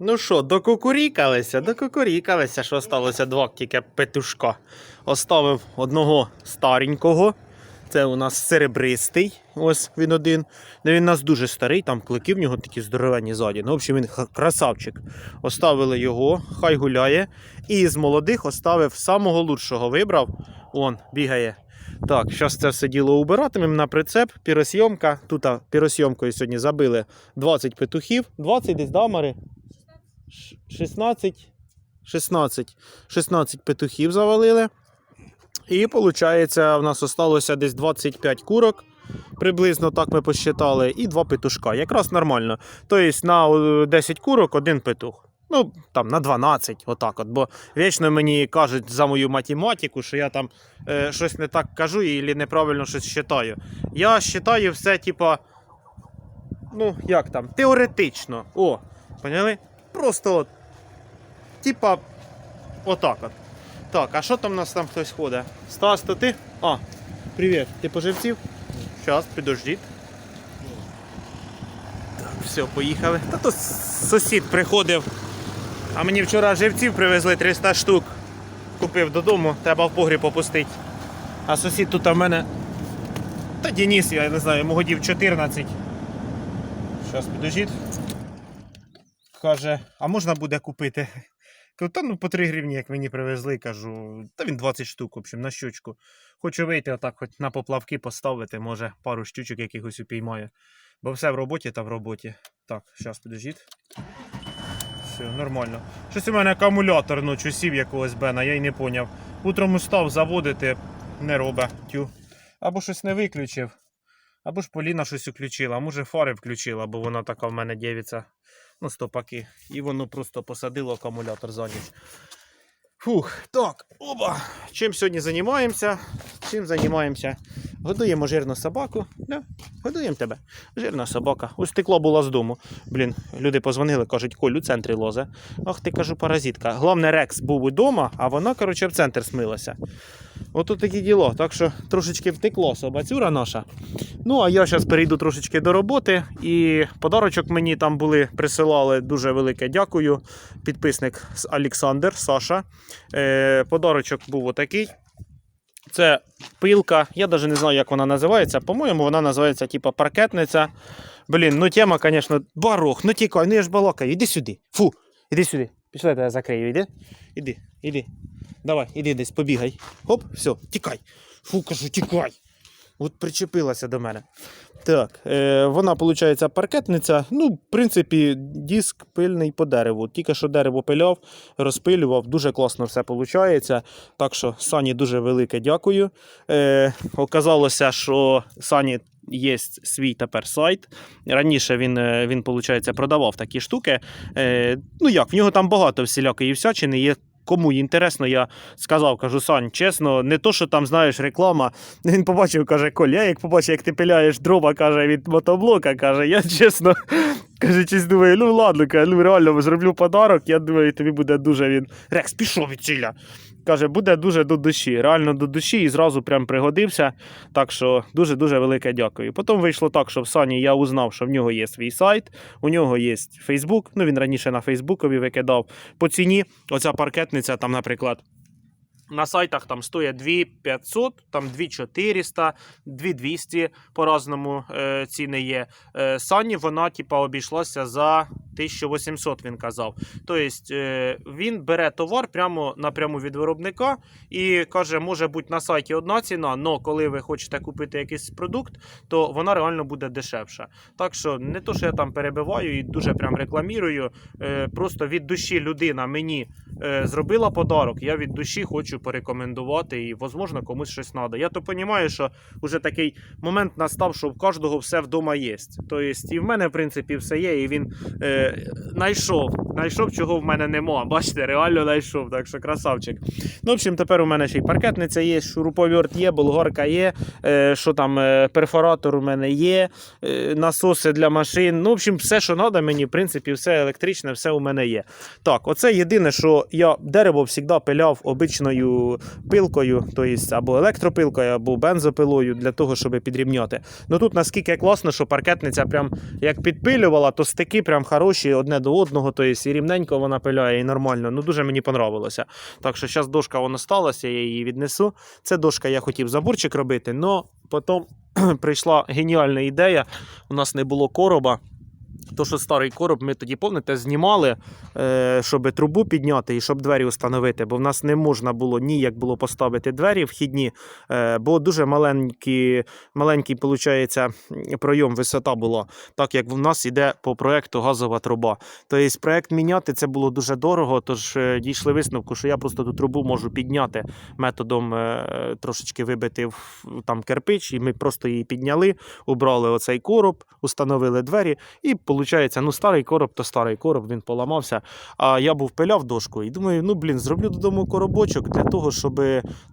Ну що, докукурікалися, докукурікалися, що сталося два тільки петушка. Оставив одного старенького. Це у нас серебристий. Ось він один. Ну, він у нас дуже старий, там клики в нього такі здоровенні ззаді. Ну, в общем, він красавчик. Оставили його, хай гуляє. І з молодих оставив самого лучшого. Вибрав. Он бігає. Так, зараз це все діло убиратимемо на прицеп. Піросйомка. Тут піросйомкою сьогодні забили 20 петухів. 20 десь, да, Мари? Ш- 16. 16. 16 петухів завалили. І виходить, в нас осталося десь 25 курок. Приблизно так ми посчитали, і два петушка. Якраз нормально. Тобто на е, 10 курок один петух. Ну, там на 12, отак от. Бо вічно мені кажуть за мою математику, що я там е, щось не так кажу і неправильно щось вважаю. Я вважаю все, типа, ну, як там, теоретично. О, поняли? Просто от, типа, отак от. Так, а що там у нас там хтось ходить? Стас, то ти? А, привіт. Ти поживців? Щас, підождіть. Так, все, поїхали. Та то сусід приходив. А мені вчора живців привезли 300 штук. Купив додому, треба в погріб опустити. А сусід тут в мене. Та Денис, я не знаю, йому годів 14. Щас підождіть. Каже, а можна буде купити? Та ну по 3 гривні, як мені привезли, кажу, та він 20 штук, в общем, на щучку. Хочу вийти отак, хоч на поплавки поставити, може, пару щучок якихось упіймаю. Бо все в роботі та в роботі. Так, зараз підождіть. Все, нормально. Щось у мене акумулятор ночі сів якогось Бена, я й не поняв. Утром устав заводити, не робе. Тю. Або щось не виключив, або ж Поліна щось включила, а може фари включила, бо вона така в мене дівиться. Ну, стопаки. І воно просто посадило акумулятор за ніч. Фух, так, оба. Чим сьогодні займаємося? Чим займаємося? Годуємо жирну собаку. Да, годуємо тебе. Жирна собака. Ось стекло була з дому. Блін, люди позвонили, кажуть, Коль у центрі лозе. Ах ти кажу, паразитка. Головне, Рекс був удома, а вона, коротше, в центр смилася. Ото такі діло. Так що трошечки втекло собацюра наша. Ну, а я зараз перейду трошечки до роботи. І подарочок мені там були, присилали дуже велике дякую. Підписник Олександр Саша. Е, подарочок був отакий. Це пилка. Я навіть не знаю, як вона називається. По-моєму, вона називається типа паркетниця. Блін, ну тема, звісно, барох, ну тікай, ну я ж балакаю, іди сюди. Фу, іди сюди. Пішли, я закрию, іди. Іди, іди. Давай, іди десь, побігай. Хоп, все, тікай. Фу, кажу, тікай. От причепилася до мене. Так, е, вона, виходить, паркетниця. Ну, в принципі, диск пильний по дереву. Тільки що дерево пиляв, розпилював, дуже класно все виходить. Так що Сані дуже велике дякую. Е, оказалося, що Сані є свій тепер сайт. Раніше він, е, він виходить, продавав такі штуки. Е, ну як, в нього там багато всілякої всячини є. Кому інтересно, я сказав, кажу, Сань, чесно, не то, що там знаєш реклама. Він побачив, каже, Коль, я як побачив, як ти пиляєш дрова, каже, від мотоблока, каже, я чесно, каже, чись думаю, ну ладно, ну реально зроблю подарок, я думаю, тобі буде дуже він. Рекс, пішов від. Каже, буде дуже до душі, реально до душі і зразу прям пригодився. Так що дуже-дуже велике дякую. Потім вийшло так, що в Сані я узнав, що в нього є свій сайт, у нього є Фейсбук. Ну він раніше на Фейсбукові викидав. По ціні оця паркетниця, там, наприклад. На сайтах там стоїть 2500, там 2400, 2200 по-разному е, ціни є. Е, Сані вона типа обійшлася за 1800, він казав. Тобто е, він бере товар прямо напряму від виробника і каже, може бути на сайті одна ціна, але коли ви хочете купити якийсь продукт, то вона реально буде дешевша. Так що не то, що я там перебиваю і дуже прям рекламірую. Е, просто від душі людина мені е, зробила подарок. Я від душі хочу порекомендувати і, можливо, комусь щось треба. Я то розумію, що вже такий момент настав, що в кожного все вдома є. Тобто, і в мене, в принципі, все є, і він е, знайшов, знайшов, чого в мене нема. Бачите, реально знайшов, так що красавчик. Ну, в общем, тепер у мене ще й паркетниця є, шуруповерт є, болгарка є, е, що там, е, перфоратор у мене є, е, насоси для машин. Ну, в общем, все, що треба, мені, в принципі, все електричне, все у мене є. Так, оце єдине, що я дерево завжди пиляв обичною пилкою, тобто або електропилкою, або бензопилою для того, щоб підрівняти. Ну тут наскільки класно, що паркетниця прям як підпилювала, то стики прям хороші одне до одного, то є і рівненько вона пиляє, і нормально. Ну дуже мені понравилося. Так що зараз дошка вона сталася, я її віднесу. Це дошка я хотів заборчик робити, але потім прийшла геніальна ідея. У нас не було короба. То, що старий короб, ми тоді, пам'ятаєте, знімали, е, щоб трубу підняти і щоб двері встановити, бо в нас не можна було ніяк було поставити двері вхідні, е, бо дуже маленький, маленький виходить, пройом, висота була, так як в нас йде по проекту газова труба. Тобто проект міняти це було дуже дорого, тож е, дійшли висновку, що я просто ту трубу можу підняти методом трошечки вибити там кирпич, і ми просто її підняли, убрали оцей короб, установили двері, і виходить, ну старий короб, то старий короб, він поламався. А я був пиляв дошку і думаю, ну блін, зроблю додому коробочок для того, щоб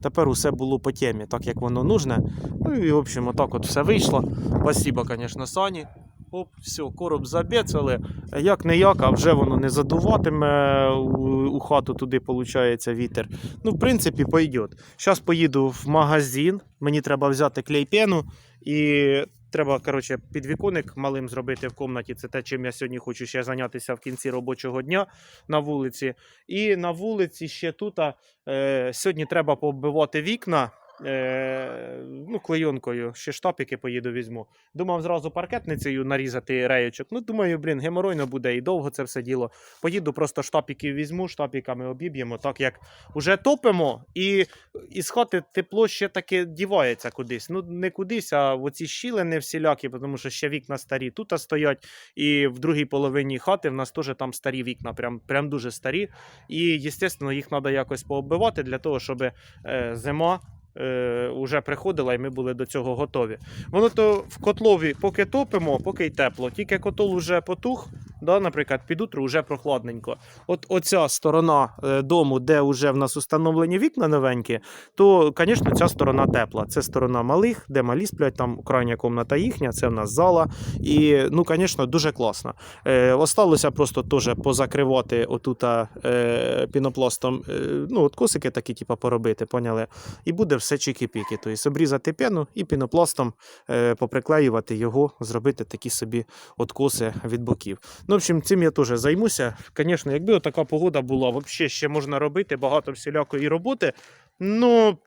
тепер усе було по темі, так як воно нужне. Ну і в общем, отак от все вийшло. Спасибо, звісно, Сані. Оп, все, короб забецали. Як не як, а вже воно не задуватиме у, хату туди, виходить, вітер. Ну, в принципі, пойдет. Зараз поїду в магазин, мені треба взяти клейпену і треба, коротше, підвіконник малим зробити в комнаті. Це те, чим я сьогодні хочу ще зайнятися в кінці робочого дня на вулиці. І на вулиці ще тут е, сьогодні треба побивати вікна. Е, ну, клейонкою, ще штапики поїду візьму. Думав зразу паркетницею нарізати реєчок. Ну, думаю, блін, геморойно буде і довго це все діло. Поїду просто штапіків візьму, штапіками обіб'ємо, так як уже топимо, і із хати тепло ще таки дівається кудись. Ну, не кудись, а в оці щілини всілякі, тому що ще вікна старі тут стоять. І в другій половині хати в нас теж там старі вікна, прям, прям дуже старі. І, звісно, їх треба якось пооббивати для того, щоб е, зима е, уже приходила і ми були до цього готові. Воно то в котлові поки топимо, поки й тепло. Тільки котол уже потух, да, наприклад, під утро вже прохладненько. От оця сторона е, дому, де вже в нас установлені вікна новенькі, то, звісно, ця сторона тепла. Це сторона малих, де малі сплять, там крайня кімната їхня, це в нас зала. І, ну, звісно, дуже класно. Е, осталося просто теж позакривати отута е, пінопластом, е, ну, от косики такі, типу, поробити, поняли? І буде все чики-піки. Тобто обрізати пену і пінопластом е, поприклеювати його, зробити такі собі откоси від боків. Ну, в общем, цим я теж займуся. Звісно, якби така погода була, взагалі ще можна робити багато всілякої роботи. Ну,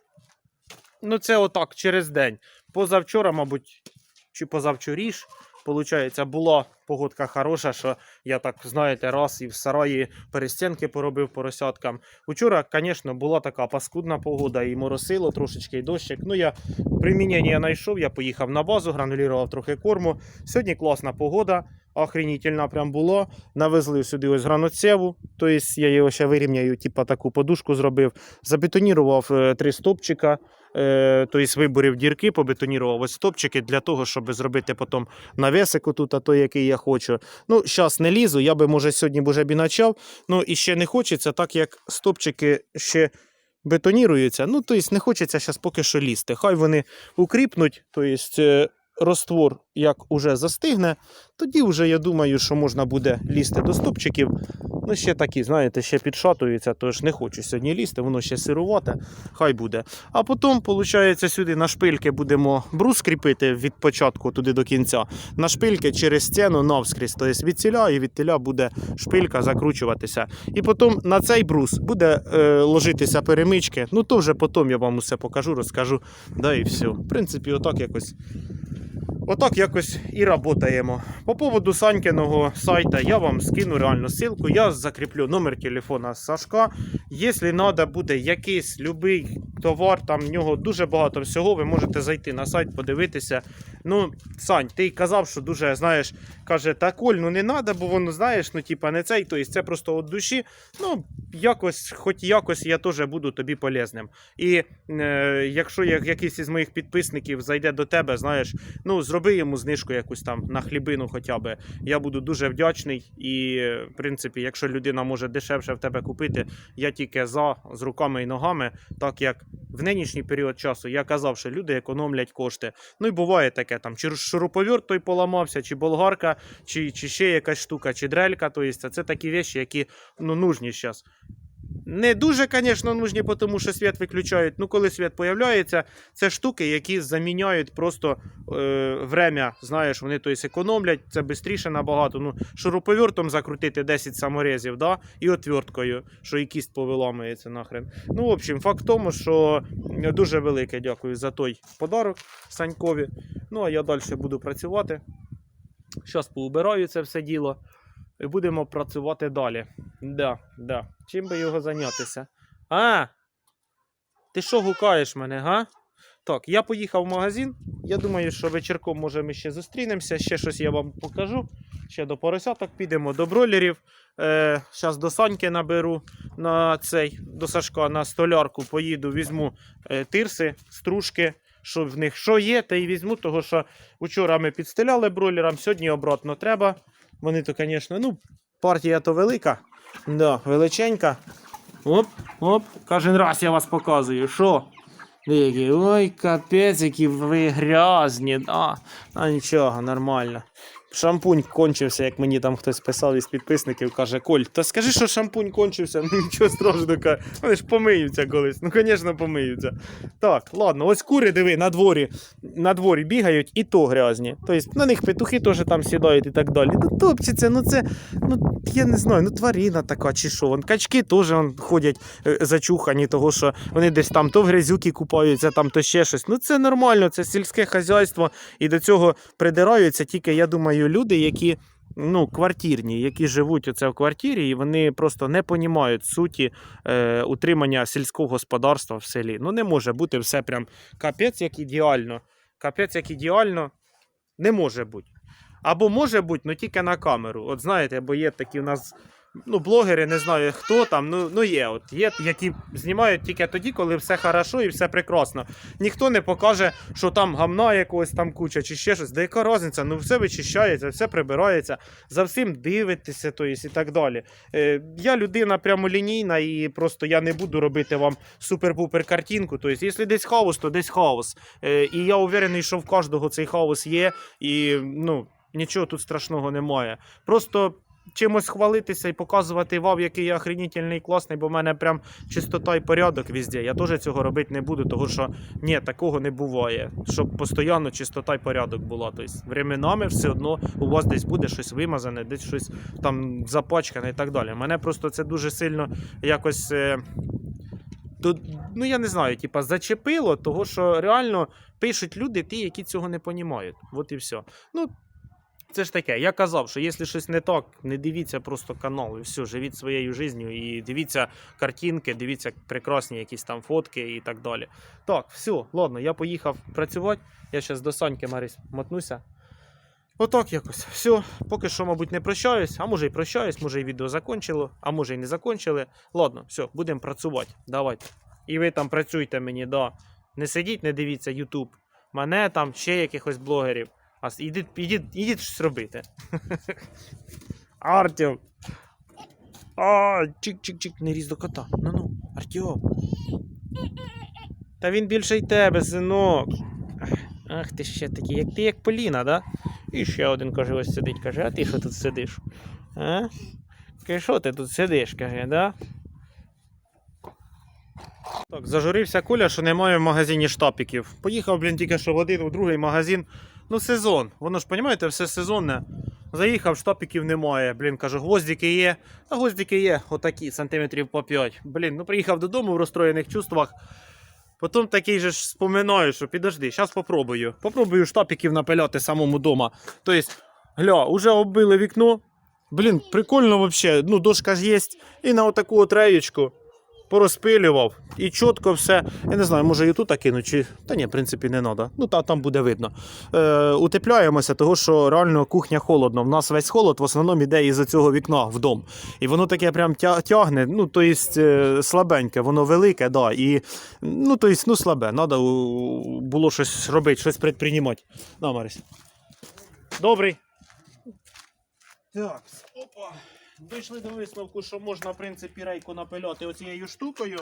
ну це отак через день. Позавчора, мабуть, чи позавчоріш, Получається, була погодка хороша, що я так, знаєте, раз і в сараї перестінки поробив поросяткам. Учора, звісно, була така паскудна погода, і моросило трошечки, і дощик. Ну, я примінення знайшов, я поїхав на базу, гранулював трохи корму. Сьогодні класна погода, охренітельна прям була. Навезли сюди ось граноцеву, тобто я його ще вирівняю, типу таку подушку зробив. Забетонірував е, три стопчика, е, тобто виборів дірки, побетонірував ось стопчики для того, щоб зробити потім навесик отут, а той, який я хочу. Ну, зараз не лізу, я би, може, сьогодні б уже б і почав, ну і ще не хочеться, так як стопчики ще бетоніруються. Ну, тобто не хочеться зараз поки що лізти. Хай вони укріпнуть, тобто е, роствор як уже застигне, тоді вже я думаю, що можна буде лізти до стопчиків. Ну, ще такі, знаєте, ще підшатуються, тож не хочу сьогодні лізти, воно ще сирувате, хай буде. А потім, виходить, сюди на шпильки будемо брус кріпити від початку туди до кінця. На шпильки через стіну навскрізь. Тобто від ціля і від теля буде шпилька закручуватися. І потім на цей брус буде е, ложитися перемички. Ну то вже потім я вам усе покажу, розкажу. Да і все. В принципі, отак якось. Отак якось і працюємо. По поводу Санькиного сайта я вам скину реально ссылку. Я закріплю номер телефона Сашка. Якщо треба буде якийсь любий товар, там в нього дуже багато всього, ви можете зайти на сайт, подивитися. Ну, Сань, ти казав, що дуже, знаєш, каже, та Коль, ну не треба, бо воно, знаєш, ну типа не цей, тобто це просто від душі. Ну, якось, хоч якось я теж буду тобі полезним. І е, якщо якийсь із моїх підписників зайде до тебе, знаєш, ну зроби йому знижку якусь там на хлібину хоча б. Я буду дуже вдячний. І, в принципі, якщо людина може дешевше в тебе купити, я тільки за з руками і ногами, так як в нинішній період часу я казав, що люди економлять кошти. Ну і буває таке, там чи шуруповерт той поламався, чи болгарка, чи, чи ще якась штука, чи дрелька. Тобто це такі речі, які ну, нужні зараз. Не дуже, звісно, нужні, тому що світ виключають. Ну, коли світ появляється, це штуки, які заміняють просто е, время. Знаєш, вони тобто, економлять, це швидше набагато. Ну, шуруповертом закрутити 10 саморезів, да? і отверткою, що і кість повиламується нахрен. Ну, в общем, факт тому, що дуже велике дякую за той подарок Санькові. Ну, а я далі буду працювати. Зараз поубираю це все діло. І будемо працювати далі. Да, да. Чим би його зайнятися? А! Ти що гукаєш мене, га? Так, я поїхав в магазин. Я думаю, що вечірком, може, ми ще зустрінемося. Ще щось я вам покажу. Ще до поросяток підемо до бройлерів. Е, Зараз до Саньки наберу на цей, до Сашка на столярку. Поїду, візьму е, тирси, стружки, що в них що є, та й візьму, того що вчора ми підстеляли бройлерам, сьогодні обратно треба. Вони то, звісно, ну, партія то велика. Да, величенька. Оп, оп. Кожен раз я вас показую. Що? Ой, капець, які ви грязні. Да. А нічого, нормально. Шампунь кончився, як мені там хтось писав із підписників, каже, Коль, та скажи, що шампунь кончився, ну нічого страшного, вони ж помиються колись. Ну, звісно, помиються. Так, ладно, ось кури, диви, на дворі, на дворі бігають і то грязні. Тобто на них петухи теж там сідають і так далі. Ну, топчеться, ну це, ну я не знаю, ну тварина така чи що. Вон, качки теж вон, ходять е, зачухані, того що вони десь там то в грязюки купаються, там то ще щось. Ну це нормально, це сільське хазяйство, і до цього придираються тільки, я думаю, люди, які. Ну, квартирні, які живуть оце в квартирі, і вони просто не понімають суті е, утримання сільського господарства в селі. Ну, не може бути все прям капець як ідеально. Капець як ідеально не може бути. Або може бути, але тільки на камеру. От знаєте, бо є такі в нас ну, блогери, не знаю хто там, ну, ну є, от є, які знімають тільки тоді, коли все хорошо і все прекрасно. Ніхто не покаже, що там гамна якогось там куча чи ще щось. Да яка різниця? Ну все вичищається, все прибирається, за всім дивитеся, то є, і так далі. Е, я людина прямолінійна і просто я не буду робити вам супер-пупер картинку. Тобто, якщо десь хаос, то десь хаос. Е, і я уверений, що в кожного цей хаос є, і ну, нічого тут страшного немає. Просто чимось хвалитися і показувати вам, який я охренительний класний, бо в мене прям чистота і порядок везде. Я теж цього робити не буду, тому що ні, такого не буває. Щоб постійно чистота і порядок була. Тобто, временами все одно у вас десь буде щось вимазане, десь щось там запачкане і так далі. Мене просто це дуже сильно якось. Е... до- Ну, я не знаю, типа, зачепило, того що реально пишуть люди, ті, які цього не розуміють. От і все. Ну, це ж таке. Я казав, що якщо щось не так, не дивіться просто канал і все, живіть своєю життю і дивіться картинки, дивіться прекрасні якісь там фотки і так далі. Так, все, ладно, я поїхав працювати. Я зараз до Саньки Марись мотнуся. Отак якось. Все, поки що, мабуть, не прощаюсь, а може і прощаюсь, може і відео закончило, а може і не закончили. Ладно, все, будемо працювати. Давайте. І ви там працюйте мені, да. Не сидіть, не дивіться YouTube. Мене там ще якихось блогерів. А ідіть, ідіть, ідіть щось робити. Артем. А, чик-чик-чик, не різ до кота. Ну ну, Артем. Та він більше й тебе, синок. Ах, ти ще такий, як ти як Поліна, да? І ще один каже, ось сидить, каже, а ти що тут сидиш? А? Каже, що ти тут сидиш, каже, да? Так, зажурився Коля, що немає в магазині штапіків. Поїхав, блін, тільки що в один, у другий магазин. Ну, сезон. Воно ж, розумієте, все сезонне. Заїхав, штапіків немає. Блін, кажу, гвоздики є. А гвоздики є, отакі, сантиметрів по 5. Блін, ну приїхав додому в розстроєних чувствах. Потім такий же ж споминаю, що підожди, зараз попробую. Попробую штапіків напиляти самому дома. Тобто, гля, уже оббили вікно. Блін, прикольно вообще. Ну, дошка ж є. І на отаку от реєчку порозпилював. І чітко все. Я не знаю, може і тут кину, чи. Та ні, в принципі, не треба. Ну, та, там буде видно. Е, утепляємося, того що реально кухня холодно. В нас весь холод в основному йде із цього вікна в дом. І воно таке прям тягне, ну, то есть, е, слабеньке, воно велике, да, і ну, то есть, ну, слабе. Треба було щось робити, щось предприймати. На, Марись. Добрий. Так, опа. Дійшли до висновку, що можна, в принципі, рейку напиляти оцією штукою.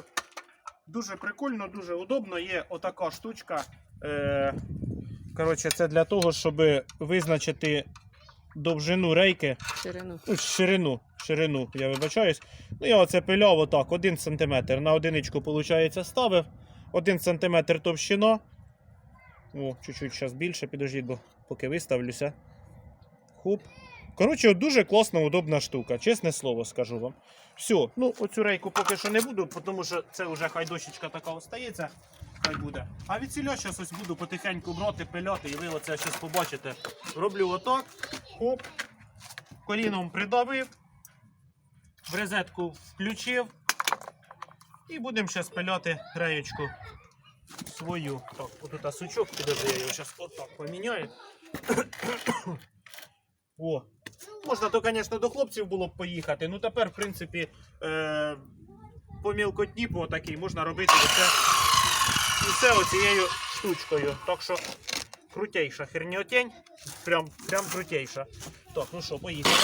Дуже прикольно, дуже удобно. Є отака штучка. Е, коротше, це для того, щоб визначити довжину рейки, Ширину. ну, ширину, ширину, я вибачаюсь. Ну, я оце пиляв отак, 1 см на одиничку, виходить, ставив. 1 см товщина. О, чуть-чуть зараз більше, підождіть, бо поки виставлюся. Хуп. Коротше, дуже класна, удобна штука, чесне слово скажу вам. Все, ну оцю рейку поки що не буду, тому що це вже хай дощечка така остається. Хай буде. А від ціля зараз ось буду потихеньку брати, пиляти, і ви оце зараз побачите. Роблю отак. Хоп. Коліном придавив. В розетку включив. І будемо зараз пиляти реєчку свою. Так, отут сучок, підожди, я його зараз отак поміняю. О. Можна то, звісно, до хлопців було б поїхати. Ну тепер, в принципі, е- по мілкотні, по такій можна робити все, все оцією штучкою. Так що крутейша херньотень. Прям, прям крутейша. Так, ну що, поїхали.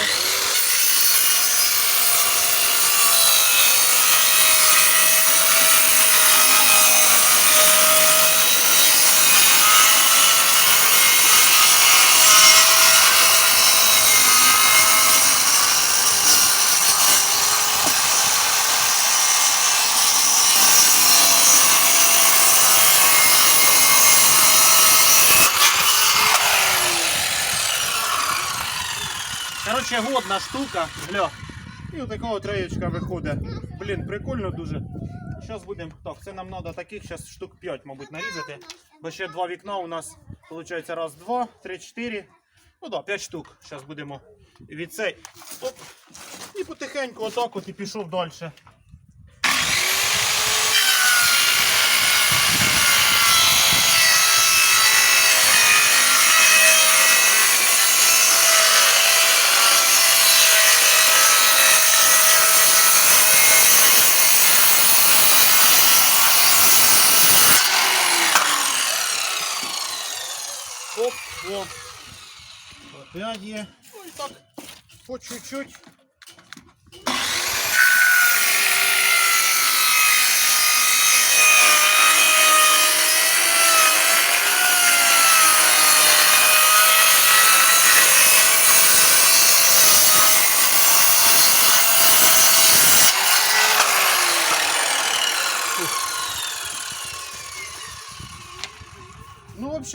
Короче, годна штука. Гля. І отака от реєчка виходить. Блін, прикольно дуже. Зараз будемо. Так, це нам треба таких зараз штук 5, мабуть, нарізати. Бо ще два вікна у нас. Виходить, раз, два, три, чотири. Ну так, да, 5 штук. Зараз будемо від цей. Оп. І потихеньку отак от і пішов далі. Оп, оп. Опять є. Ну і так, по чуть-чуть.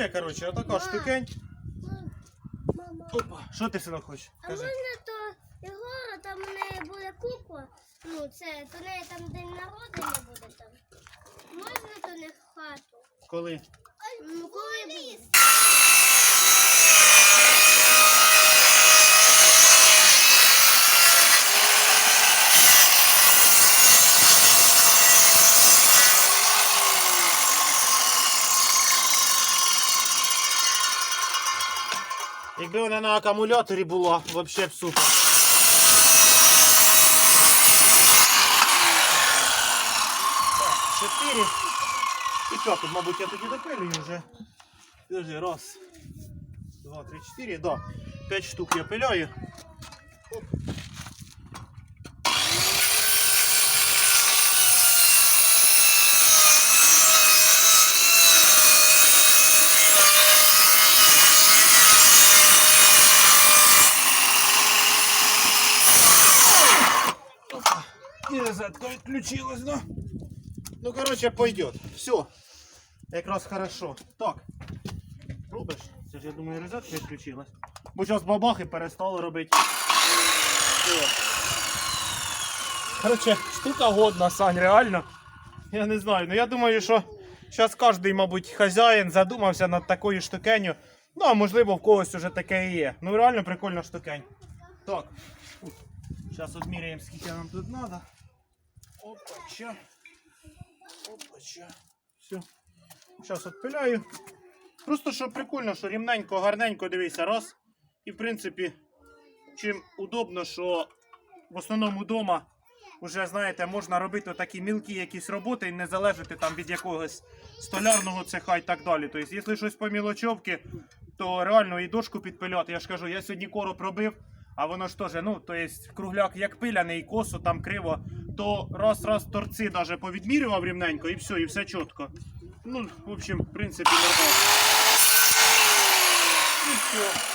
Вообще, короче, отака штукень. Мама, Опа, що ти сюди хочеш? а Кажи. можна то Єгора, там в неї буде кукла, ну це, то неї там день народження буде там. Можна то не в хату? Коли? Ну коли буде? Якби вона на акумуляторі була, взагалі б супер. Чотири. І що, тут, мабуть, я тоді допилюю вже. Подожди, раз, два, три, чотири, да. П'ять штук я пиляю. Розетка відключилась, да? Ну, короче, пойдет. Все. Якраз хорошо. Так. Робиш? Це я думаю, розетка відключилась. Бо зараз бабахи перестали робити. Все. Короче, штука годна, Сань, реально. Я не знаю. Ну я думаю, що зараз кожен, мабуть, хазяїн задумався над такою штукенью. Ну, а можливо, в когось уже таке і є. Ну реально прикольна штукень. Так. Зараз відміряємо, скільки нам тут треба. Опача. Опача. Все. Зараз відпиляю. Просто що прикольно, що рівненько, гарненько дивися, раз. І в принципі, чим удобно, що в основному вдома вже, знаєте, можна робити такі мілкі якісь роботи і не залежати там від якогось столярного цеха і так далі. Тобто, якщо щось по мілочовки, то реально і дошку підпиляти. Я ж кажу, я сьогодні короб робив, а воно ж теж, ну, то є кругляк як пиляний, косо там криво, то раз-раз торці даже повідмірював рівненько і все, і все чітко. Ну, в общем, в принципі, нормально. І все.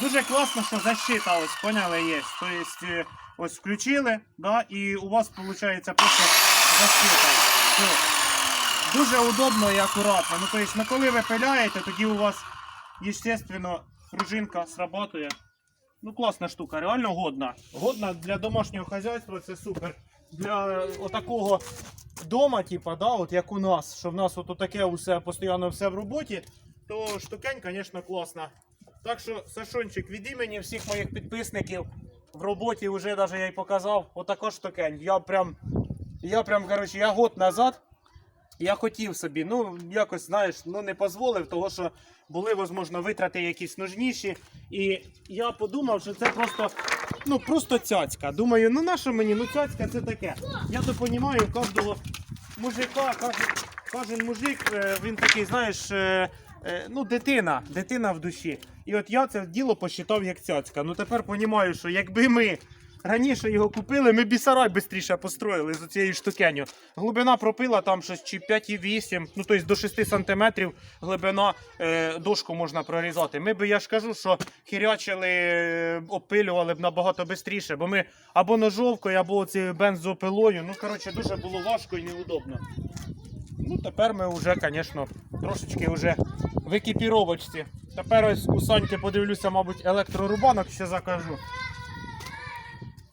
Дуже класно, що защита ось, поняли, є. Тобто, е, ось включили, да, і у вас виходить просто защита. Все. Дуже удобно і акуратно. Ну, тобто, ну, коли ви пиляєте, тоді у вас, естественно, пружинка срабатує. Ну, класна штука, реально годна. Годна для домашнього хазяйства, це супер. Для отакого дома, типа, да, от як у нас, що в нас от таке усе постійно все в роботі, то штукень, звісно, класна. Так що, Сашончик, від імені всіх моїх підписників в роботі вже даже я й показав, отако штукень. Я прям, я прям, коротше, я год назад я хотів собі, ну якось знаєш, ну не дозволив, того що були, можливо, витрати якісь нужніші. І я подумав, що це просто, ну просто цяцька. Думаю, ну на що мені? Ну цяцька це таке. Я то розумію, кожного мужика, кожен, кожен мужик, е, він такий, знаєш, е, е, ну дитина, дитина в душі. І от я це діло посчитав як цяцька. Ну тепер розумію, що якби ми. Раніше його купили, ми бісарай швидше построїли з цією штукеню. Глибина пропила там щось чи 5,8, ну тобто до 6 сантиметрів глибина е, дошку можна прорізати. Ми би, я ж кажу, що хірячили, е, опилювали б набагато швидше, бо ми або ножовкою, або цією бензопилою. Ну, коротше, дуже було важко і неудобно. Ну, тепер ми вже, звісно, трошечки вже в екіпіровочці. Тепер ось у Саньки подивлюся, мабуть, електрорубанок ще закажу.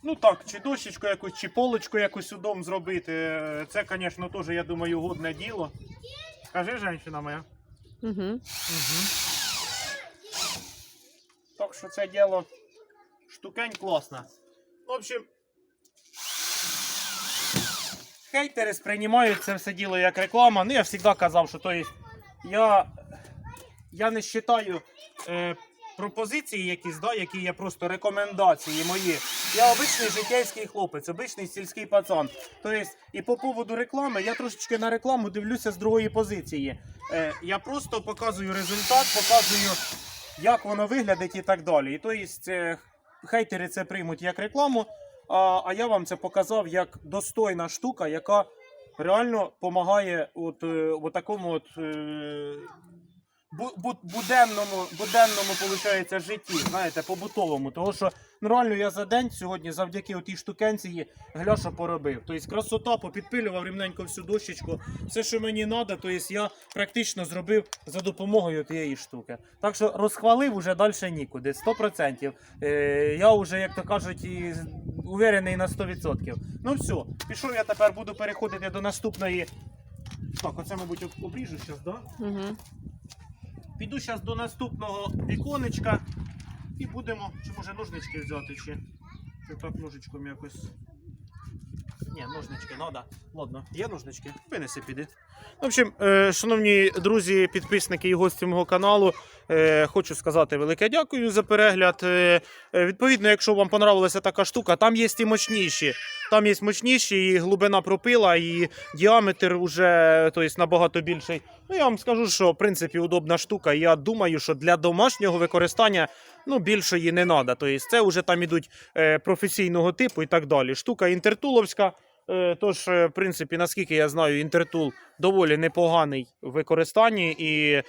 Ну так, чи дощечку якусь, чи полочку якусь у дом зробити. Е, Це, звісно, теж, я думаю, годне діло. Скажи, женщина моя. Угу. Угу. Так що це діло штукень класна. В общем, хейтери сприймають це все діло як реклама. Ну, я завжди казав, що то є, я, я не вважаю е, пропозиції якісь, да, які є просто рекомендації мої. Я обичний життєвський хлопець, обичний сільський пацан. Тобто, і по поводу реклами, я трошечки на рекламу дивлюся з другої позиції. Е, я просто показую результат, показую, як воно виглядить і так далі. І тобто, е, хейтери це приймуть як рекламу, а, а я вам це показав як достойна штука, яка реально допомагає от, е, от такому от. Бу- бу- буденному, буденному получається, житті, знаєте, побутовому. Того, що реально я за день сьогодні завдяки отій штукенції гляша поробив. Тобто красота, попідпилював рівненько всю дощечку. Все, що мені треба, тобто я практично зробив за допомогою тієї штуки. Так що розхвалив уже далі нікуди, 100%. Е, я вже, як то кажуть, і уверений на 100%. Ну все, пішов я тепер буду переходити до наступної. Так, оце, мабуть, обріжу зараз, так? Да? Угу. Піду зараз до наступного віконечка і будемо. Чи може ножнички взяти чи? Чи так ножичком якось. Ні, ножнички, ну да. Ладно, є ножнички, винеси піди. В общем, е, шановні друзі, підписники і гості мого каналу, е, хочу сказати велике дякую за перегляд. Е, відповідно, якщо вам понравилася така штука, там є і мощніші. Там є мощніші, і глибина пропила, і діаметр вже тобто, набагато більший. Ну, я вам скажу, що в принципі удобна штука. Я думаю, що для домашнього використання ну, більшої не треба. Тобто, це вже там ідуть е, професійного типу і так далі. Штука інтертуловська. Е, Тож, е, в принципі, наскільки я знаю, інтертул доволі непоганий в використанні, і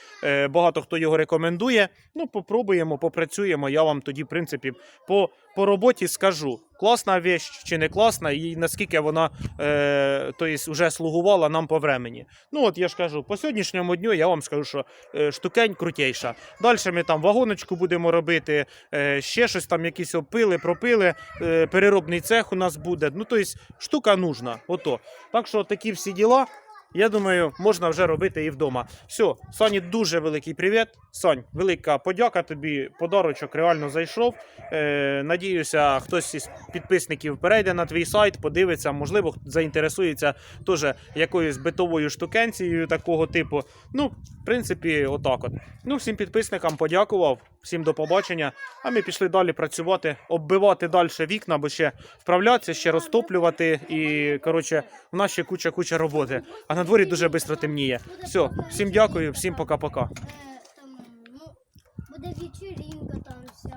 багато хто його рекомендує. Ну, попробуємо, попрацюємо. Я вам тоді, в принципі, по, по роботі скажу, класна вещь чи не класна, і наскільки вона е, тобто, вже слугувала нам по времені. Ну, от я ж кажу, по сьогоднішньому дню я вам скажу, що е, штукень крутейша. Далі ми там вагоночку будемо робити, е, ще щось там, якісь опили, пропили, е, переробний цех у нас буде. Ну, тобто, штука нужна. Ото. Так що такі всі діла. Я думаю, можна вже робити і вдома. Все, Сані, дуже великий привіт. Сань, велика подяка тобі. Подарочок реально зайшов. Е, надіюся, хтось із підписників перейде на твій сайт, подивиться, можливо, заінтересується теж якоюсь битовою штукенцією такого типу. Ну, в принципі, отак от. Ну, всім підписникам подякував, всім до побачення. А ми пішли далі працювати, оббивати далі вікна, бо ще вправлятися, ще розтоплювати. І коротше, в нас ще куча-куча роботи. А на дворі дуже швидко темніє. Все, всім дякую, всім пока-пока. Е, ну, буде вечірінка там вся.